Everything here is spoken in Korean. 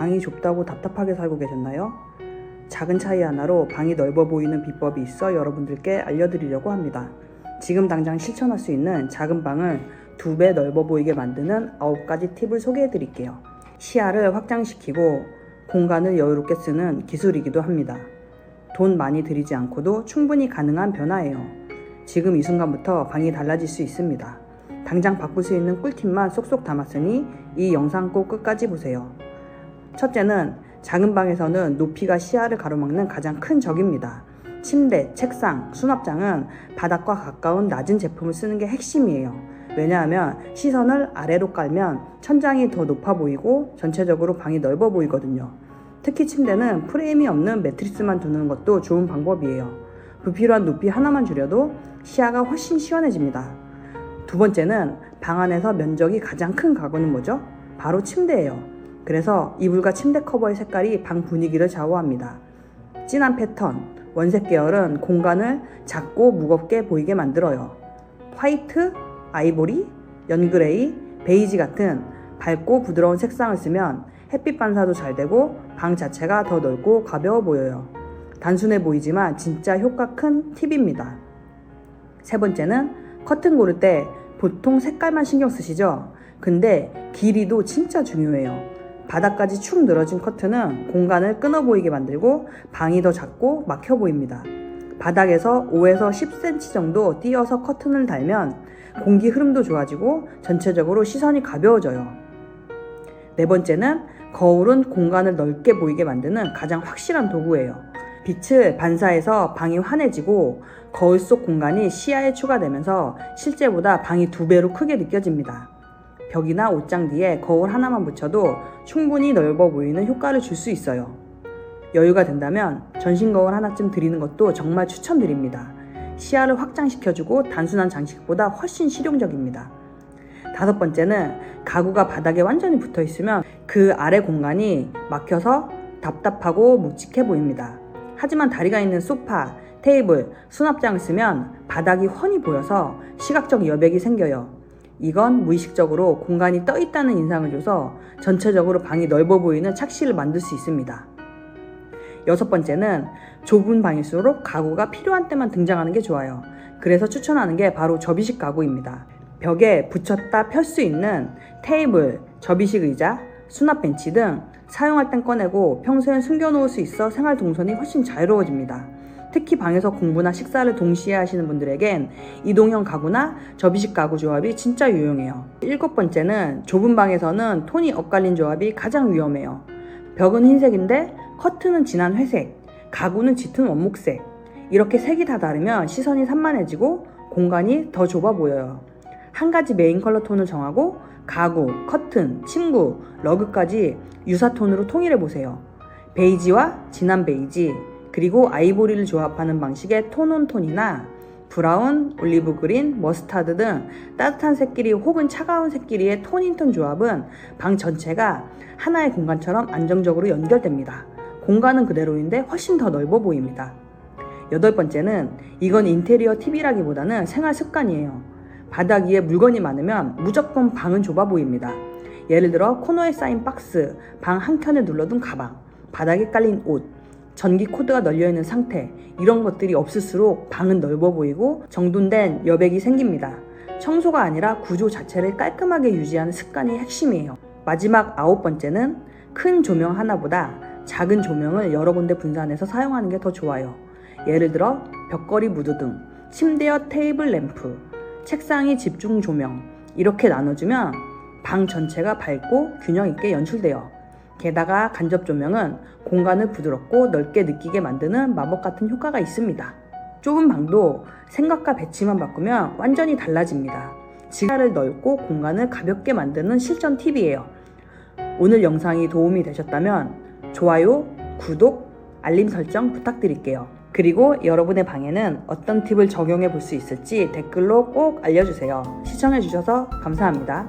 방이 좁다고 답답하게 살고 계셨나요? 작은 차이 하나로 방이 넓어 보이는 비법이 있어 여러분들께 알려드리려고 합니다. 지금 당장 실천할 수 있는 작은 방을 두 배 넓어 보이게 만드는 9가지 팁을 소개해 드릴게요. 시야를 확장시키고 공간을 여유롭게 쓰는 기술이기도 합니다. 돈 많이 들이지 않고도 충분히 가능한 변화예요. 지금 이 순간부터 방이 달라질 수 있습니다. 당장 바꿀 수 있는 꿀팁만 쏙쏙 담았으니 이 영상 꼭 끝까지 보세요. 첫째는 작은 방에서는 높이가 시야를 가로막는 가장 큰 적입니다. 침대, 책상, 수납장은 바닥과 가까운 낮은 제품을 쓰는 게 핵심이에요. 왜냐하면 시선을 아래로 깔면 천장이 더 높아 보이고 전체적으로 방이 넓어 보이거든요. 특히 침대는 프레임이 없는 매트리스만 두는 것도 좋은 방법이에요. 불필요한 높이 하나만 줄여도 시야가 훨씬 시원해집니다. 두 번째는 방 안에서 면적이 가장 큰 가구는 뭐죠? 바로 침대예요. 그래서 이불과 침대 커버의 색깔이 방 분위기를 좌우합니다. 진한 패턴, 원색 계열은 공간을 작고 무겁게 보이게 만들어요. 화이트, 아이보리, 연그레이, 베이지 같은 밝고 부드러운 색상을 쓰면 햇빛 반사도 잘 되고 방 자체가 더 넓고 가벼워 보여요. 단순해 보이지만 진짜 효과 큰 팁입니다. 세 번째는 커튼 고를 때 보통 색깔만 신경 쓰시죠? 근데 길이도 진짜 중요해요. 바닥까지 축 늘어진 커튼은 공간을 끊어 보이게 만들고 방이 더 작고 막혀 보입니다. 바닥에서 5에서 10cm 정도 띄어서 커튼을 달면 공기 흐름도 좋아지고 전체적으로 시선이 가벼워져요. 네 번째는 거울은 공간을 넓게 보이게 만드는 가장 확실한 도구예요. 빛을 반사해서 방이 환해지고 거울 속 공간이 시야에 추가되면서 실제보다 방이 두 배로 크게 느껴집니다. 벽이나 옷장 뒤에 거울 하나만 붙여도 충분히 넓어 보이는 효과를 줄 수 있어요. 여유가 된다면 전신 거울 하나쯤 드리는 것도 정말 추천드립니다. 시야를 확장시켜주고 단순한 장식보다 훨씬 실용적입니다. 다섯 번째는 가구가 바닥에 완전히 붙어 있으면 그 아래 공간이 막혀서 답답하고 묵직해 보입니다. 하지만 다리가 있는 소파, 테이블, 수납장을 쓰면 바닥이 훤히 보여서 시각적 여백이 생겨요. 이건 무의식적으로 공간이 떠 있다는 인상을 줘서 전체적으로 방이 넓어 보이는 착시를 만들 수 있습니다. 여섯 번째는 좁은 방일수록 가구가 필요한 때만 등장하는 게 좋아요. 그래서 추천하는 게 바로 접이식 가구입니다. 벽에 붙였다 펼 수 있는 테이블, 접이식 의자, 수납 벤치 등 사용할 땐 꺼내고 평소엔 숨겨놓을 수 있어 생활 동선이 훨씬 자유로워집니다. 특히 방에서 공부나 식사를 동시에 하시는 분들에겐 이동형 가구나 접이식 가구 조합이 진짜 유용해요. 일곱 번째는 좁은 방에서는 톤이 엇갈린 조합이 가장 위험해요. 벽은 흰색인데 커튼은 진한 회색, 가구는 짙은 원목색. 이렇게 색이 다 다르면 시선이 산만해지고 공간이 더 좁아 보여요. 한 가지 메인 컬러 톤을 정하고 가구, 커튼, 침구, 러그까지 유사 톤으로 통일해 보세요. 베이지와 진한 베이지, 그리고 아이보리를 조합하는 방식의 톤온 톤이나 브라운, 올리브 그린, 머스타드 등 따뜻한 색끼리 혹은 차가운 색끼리의 톤인톤 조합은 방 전체가 하나의 공간처럼 안정적으로 연결됩니다. 공간은 그대로인데 훨씬 더 넓어 보입니다. 여덟 번째는 이건 인테리어 팁이라기보다는 생활 습관이에요. 바닥 위에 물건이 많으면 무조건 방은 좁아 보입니다. 예를 들어 코너에 쌓인 박스, 방 한켠에 눌러둔 가방, 바닥에 깔린 옷, 전기 코드가 널려 있는 상태 이런 것들이 없을수록 방은 넓어 보이고 정돈된 여백이 생깁니다. 청소가 아니라 구조 자체를 깔끔하게 유지하는 습관이 핵심이에요. 마지막 아홉 번째는 큰 조명 하나보다 작은 조명을 여러 군데 분산해서 사용하는 게 더 좋아요. 예를 들어 벽걸이 무드등, 침대와 테이블 램프, 책상이 집중 조명 이렇게 나눠주면 방 전체가 밝고 균형 있게 연출돼요. 게다가 간접 조명은 공간을 부드럽고 넓게 느끼게 만드는 마법 같은 효과가 있습니다. 좁은 방도 생각과 배치만 바꾸면 완전히 달라집니다. 지하를 넓고 공간을 가볍게 만드는 실전 팁이에요. 오늘 영상이 도움이 되셨다면 좋아요, 구독, 알림 설정 부탁드릴게요. 그리고 여러분의 방에는 어떤 팁을 적용해 볼 수 있을지 댓글로 꼭 알려주세요. 시청해주셔서 감사합니다.